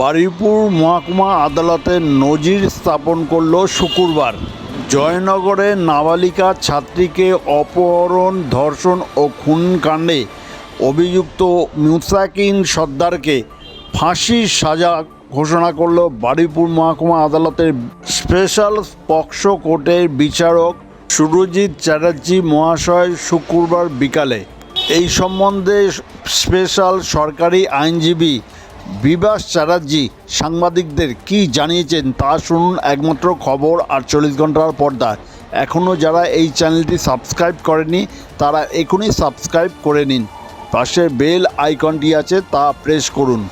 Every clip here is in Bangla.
বারুইপুর মহকুমা আদালতে নজির স্থাপন করল শুক্রবার। জয়নগরে নাবালিকা ছাত্রীকে অপহরণ, ধর্ষণ ও খুন কাণ্ডে অভিযুক্ত মুসাকিন সর্দারকে ফাঁসির সাজা ঘোষণা করল বারুইপুর মহকুমা আদালতের স্পেশাল পক্সো কোর্টের বিচারক সুরজিৎ চ্যাটার্জি মহাশয় শুক্রবার বিকালে। এই সম্বন্ধে স্পেশাল সরকারি আইনজীবী বিভাস চ্যাটার্জি সাংবাদিকদের কি জানিয়েছেন তা শুনুন একমাত্র খবর আটচল্লিশ ঘণ্টার পর্দা। এখনও যারা এই চ্যানেলটি সাবস্ক্রাইব করেনি, তারা এখনই সাবস্ক্রাইব করে নিন। পাশে বেল আইকনটি আছে তা প্রেস করুন।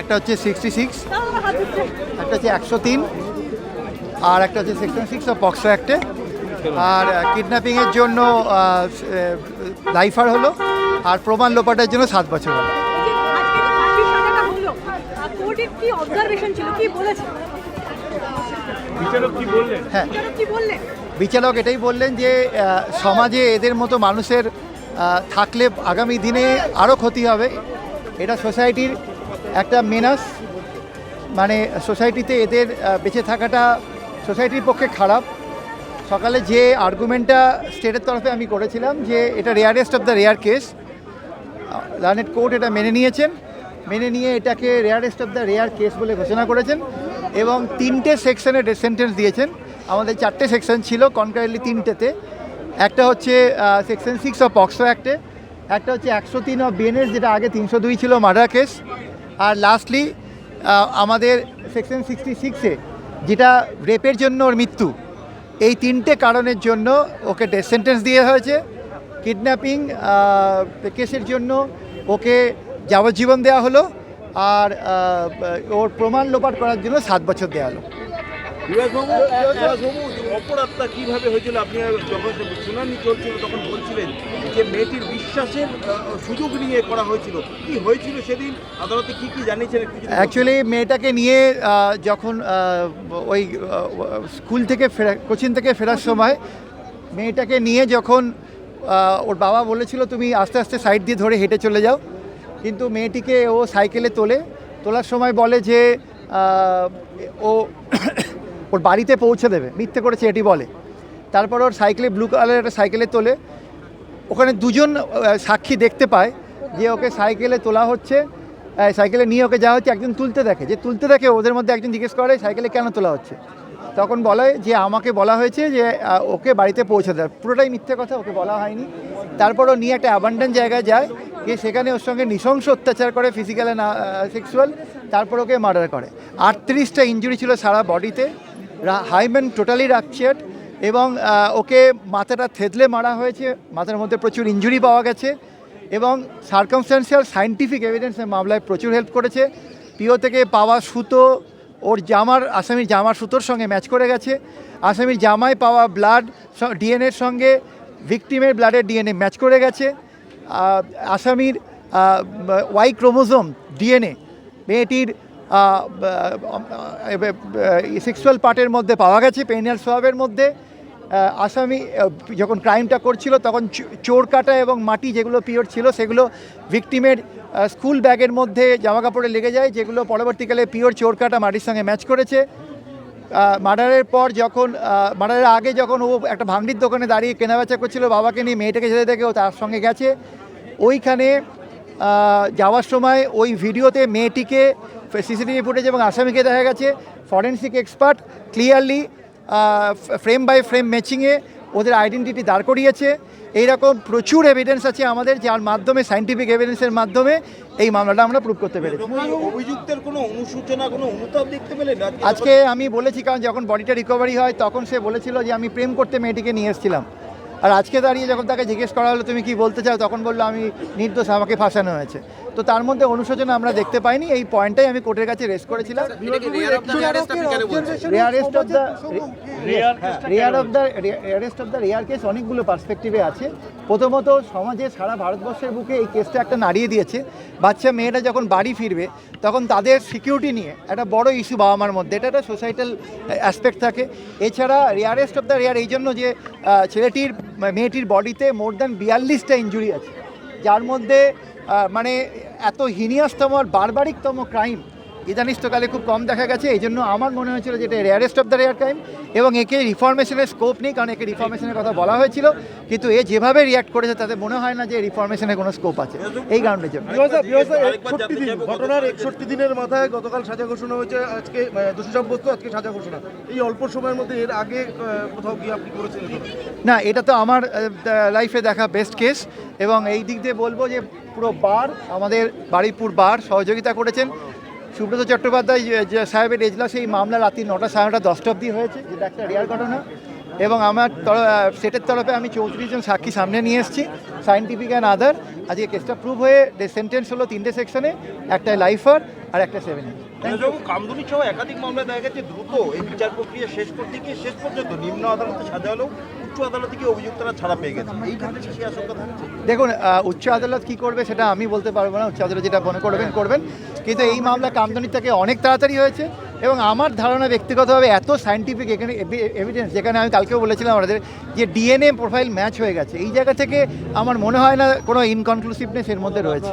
একটা হচ্ছে সিক্সটি সিক্স একটা হচ্ছে একশো তিন আর একটা হচ্ছে সেকশন সিক্স অফ পক্সো অ্যাক্টে আর কিডন্যাপিংয়ের জন্য লাইফার হলো আর প্রমাণ লোপাটার জন্য সাত বছর হলো। হ্যাঁ। বিচারক এটাই বললেন যে সমাজে এদের মতো মানুষের থাকলে আগামী দিনে আরও ক্ষতি হবে। এটা সোসাইটির একটা মেনাস মানে সোসাইটিতে এদের বেঁচে থাকাটা সোসাইটির পক্ষে খারাপ। সকালে যে আর্গুমেন্টটা স্টেটের তরফে আমি করেছিলাম যে এটা rarest of the rare case learned court এটা মেনে নিয়েছেন। মেনে নিয়ে এটাকে rarest of the rare case বলে ঘোষণা করেছেন এবং তিনটে সেকশনে ডেথ সেন্টেন্স দিয়েছেন। আমাদের চারটে সেকশন ছিল কনকারেন্টলি তিনটেতে। একটা হচ্ছে সেকশন সিক্স অফ পক্সো অ্যাক্টে একটা হচ্ছে একশো তিন অফ বিএনএস যেটা আগে তিনশো দুই ছিল মার্ডার কেস আর লাস্টলি আমাদের সেকশন সিক্সটি সিক্সে যেটা রেপের জন্য ওর মৃত্যু, এই তিনটে কারণের জন্য ওকে ডেথ সেন্টেন্স দিয়ে হয়েছে। কিডন্যাপিং কেসের জন্য ওকে যাবজ্জীবন দেওয়া হলো আর ওর প্রমাণ লোপাট করার জন্য সাত বছর দেওয়া হলো। অপরাধটা কীভাবে হয়েছিল? আপনি যখন শুনানি চলছিল, তখন বলছিলেন যে মেয়েটির বিশ্বাসের সুযোগ নিয়ে করা হয়েছিল। কি হয়েছিল সেদিন? আদালতে কি কি জানিয়েছেন? অ্যাকচুয়ালি মেয়েটাকে নিয়ে যখন ওই স্কুল থেকে ফেরা কোচিং থেকে ফেরার সময়, মেয়েটাকে নিয়ে যখন ওর বাবা বলেছিল, তুমি আস্তে আস্তে সাইড দিয়ে ধরে হেঁটে চলে যাও। কিন্তু মেয়েটিকে ও সাইকেলে তোলে। তোলার সময় বলে যে ও ওর বাড়িতে পৌঁছে দেবে, মিথ্যে করেছে এটি বলে। তারপর ওর সাইকেলে ব্লু কালারের একটা সাইকেলে তোলে। ওখানে দুজন সাক্ষী দেখতে পায় যে ওকে সাইকেলে তোলা হচ্ছে সাইকেলে নিয়ে ওকে যাওয়া হচ্ছে, একজন তুলতে দেখে। যে তুলতে দেখে ওদের মধ্যে একজন জিজ্ঞেস করে, সাইকেলে কেন তোলা হচ্ছে? তখন বলে যে, আমাকে বলা হয়েছে যে ওকে বাড়িতে পৌঁছে দেয় পুরোটাই মিথ্যে কথা, ওকে বলা হয়নি। তারপর ও নিয়ে একটা অ্যাবান্ডান জায়গায় যায়, গিয়ে সেখানে ওর সঙ্গে নৃশংস অত্যাচার করে ফিজিক্যাল অ্যান্ড সেক্সুয়াল তারপর ওকে মার্ডার করে। আটত্রিশটা ইঞ্জুরি ছিল সারা বডিতে হাইম্যান টোটালি রাকচার্ড এবং ওকে মাথাটা থেতলে মারা হয়েছে। মাথার মধ্যে প্রচুর ইঞ্জুরি পাওয়া গেছে এবং সার্কামস্টান্সিয়াল সাইন্টিফিক এভিডেন্সের মামলায় প্রচুর হেল্প করেছে। পিও থেকে পাওয়া সুতো, ওর জামার, আসামির জামার সুতোর সঙ্গে ম্যাচ করে গেছে। আসামির জামায় পাওয়া ব্লাড ডিএনএর সঙ্গে ভিকটিমের ব্লাডের ডিএনএ ম্যাচ করে গেছে। আসামির ওয়াই ক্রোমোজোম ডিএনএ মেয়েটির সেক্সুয়াল পার্টের মধ্যে পাওয়া গেছে পেনিয়াল সোয়াবের মধ্যে। আসামি যখন ক্রাইমটা করছিল, তখন চোর কাটা এবং মাটি যেগুলো পিওর ছিল, সেগুলো ভিকটিমের স্কুল ব্যাগের মধ্যে জামা কাপড়ে লেগে যায়, যেগুলো পরবর্তীকালে পিওর চোর কাটা মাটির সঙ্গে ম্যাচ করেছে। মার্ডারের পর যখন মার্ডারের আগে যখন ও একটা ভাঙড়ির দোকানে দাঁড়িয়ে কেনাবেচা করছিল, বাবাকে নিয়ে, মেয়েটাকে যেতে দেখে ও তার সঙ্গে গেছে। ওইখানে যাওয়ার সময় ওই ভিডিওতে মেয়েটিকে সিসিটিভি ফুটেজ এবং আসামিকে দেখা গেছে forensic expert clearly frame by frame ম্যাচিংয়ে ওদের আইডেন্টিটি দাঁড় করিয়েছে। এইরকম প্রচুর এভিডেন্স আছে আমাদের যার মাধ্যমে সাইন্টিফিক এভিডেন্সের মাধ্যমে এই মামলাটা আমরা প্রুভ করতে পেরেছি। অভিযুক্তের কোনো অনুসূচনা কোনো অনুতাপ দেখতে পেলেন আজকে আমি বলেছি কারণ যখন বডিটা রিকভারি হয় তখন সে বলেছিল যে আমি প্রেম করতে মেয়েটিকে নিয়ে এসেছিলাম। আর আজকে দাঁড়িয়ে যখন তাকে জিজ্ঞেস করা হলো তুমি কি বলতে চাও তখন বলল আমি নির্দোষ আমাকে ফাঁসানো হয়েছে তো তার মধ্যে অনুশোচনা আমরা দেখতে পাইনি এই পয়েন্টটাই আমি কোর্টের কাছে রেস্ট করেছিলাম rarest of the rare of the rarest of the rare case অনেকগুলো পার্সপেক্টিভে আছে প্রথমত সমাজে সারা ভারতবর্ষের বুকে এই কেসটা একটা নাড়িয়ে দিয়েছে। বাচ্চা মেয়েরা যখন বাড়ি ফিরবে, তখন তাদের সিকিউরিটি নিয়ে একটা বড় ইস্যু বাবা মার মধ্যে, এটা একটা সোসাইটাল অ্যাসপেক্ট থাকে। এছাড়া রেয়ারেস্ট অফ দ্য রেয়ার এই জন্য যে ছেলেটির, মেয়েটির বডিতে মোর দ্যান বিয়াল্লিশটা ইঞ্জুরি আছে। যার মধ্যে মানে এত হিনিয়াসতম আর বারবারিকতম ক্রাইম ইদানিস্তকালে খুব কম দেখা গেছে এই জন্য আমার মনে হয়েছিল যে এটা rarest of the rare crime এবং একে রিফরমেশনের স্কোপ নেই কারণ একে রিফরমেশনের কথা বলা হয়েছিল কিন্তু এ যেভাবে রিয়াক্ট করেছে তাতে মনে হয় না যে রিফরমেশনের কোনো স্কোপ আছে এই কারণের জন্য। একষট্টি দিন ঘটনার একষট্টি দিনের মাথায় গতকাল সাজা ঘোষণা হয়েছে আজকে দোষী সাব্যস্ত আজকে সাজা ঘোষণা। এই অল্প সময়ের মধ্যে এর আগে কোথাও গিয়ে আপনি করেছেন এরকম? না এটা তো আমার লাইফে দেখা বেস্ট কেস এবং এই দিক দিয়ে বলব যে পুরো বার আমাদের বাড়িপুর বার সহযোগিতা করেছেন। সুব্রত চট্টোপাধ্যায় যে- সাহেবের এজলাসে এই মামলা রাত্রি নটা সাড়ে নটা দশটা অব্দি হয়েছে। যেটা একটা রেয়ার ঘটনা। এবং আমার সেটের তরফে আমি চৌত্রিশ জন সাক্ষী সামনে নিয়ে এসেছি সাইন্টিফিক অ্যান্ড আদার আজকে কেসটা প্রুভ হয়ে সেন্টেন্স হলো তিনটে সেকশনে একটা লাইফার আর একটা সেভেন একাধিক মামলা দেখা গেছে, দ্রুত এই বিচার প্রক্রিয়া শেষ করতে গিয়ে শেষ পর্যন্ত নিম্ন আদালতে সাজা হলেও উচ্চ আদালত থেকে অভিযুক্তরা ছাড়া পেয়ে গেছে। এই ক্ষেত্রে কি আশঙ্কা থাকছে? দেখুন উচ্চ আদালত কি করবে সেটা আমি বলতে পারব না। উচ্চ আদালত যেটা মনে করবেন করবেন। কিন্তু এই মামলা কামদানি থেকে অনেক তাড়াতাড়ি হয়েছে এবং আমার ধারণা ব্যক্তিগতভাবে এত সাইন্টিফিক এখানে এভিডেন্স যেখানে আমি কালকেও বলেছিলাম আমাদের যে ডিএনএ প্রোফাইল ম্যাচ হয়ে গেছে। এই জায়গা থেকে আমার মনে হয় না কোনো ইনকনক্লুসিভনেস এর মধ্যে রয়েছে।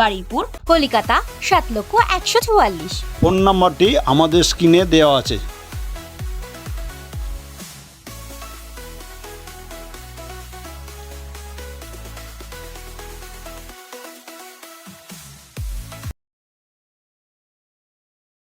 বাড়িপুর কলিকাতা সাত লক্ষ একশো চুয়াল্লিশ। ফোন নাম্বারটি আমাদের স্ক্রিনে দেওয়া আছে।